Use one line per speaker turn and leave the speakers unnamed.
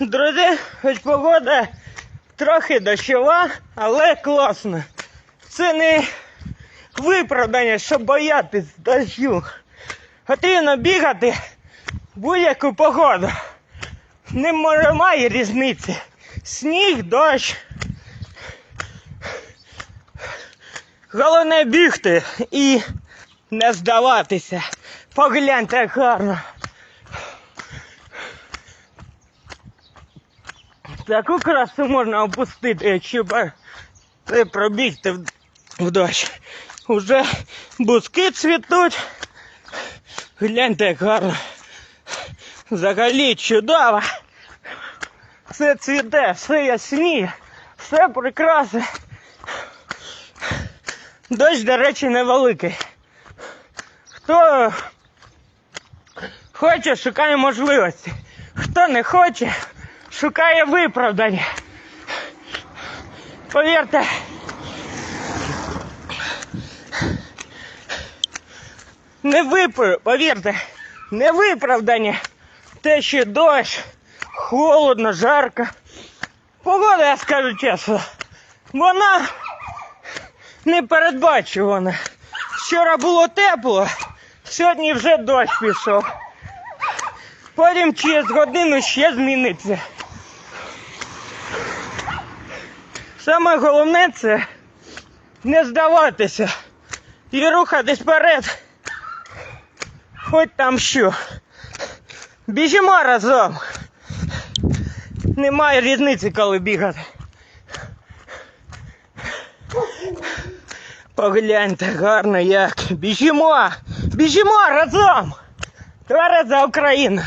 Друзі, хоч погода трохи дощова, але класно. Це не виправдання, щоб боятись дощу. Потрібно бігати будь-яку погоду. Немає різниці. Сніг, дощ. Головне бігти і не здаватися. Погляньте як гарно. Таку красу можна опустити, якщо б пробігти в дощ. Уже бузки цвітуть. Гляньте, як гарно. Взагалі чудово. Все цвіте, все ясніє, все прекрасне. Дощ, до речі, невеликий. Хто хоче, шукає можливості. Хто не хоче, шукає виправдання. Повірте. Не випр... повірте, не виправдання. Те, що дощ, холодно, жарко. Погода, я скажу чесно, вона непередбачувана. Вчора було тепло, сьогодні вже дощ пішов. Потім через годину ще зміниться. Саме головне це не здаватися і рухатись вперед. Хоч там що. Біжимо разом. Немає різниці, коли бігати. Погляньте гарно як. Біжимо! Біжимо разом! Твереза Україна!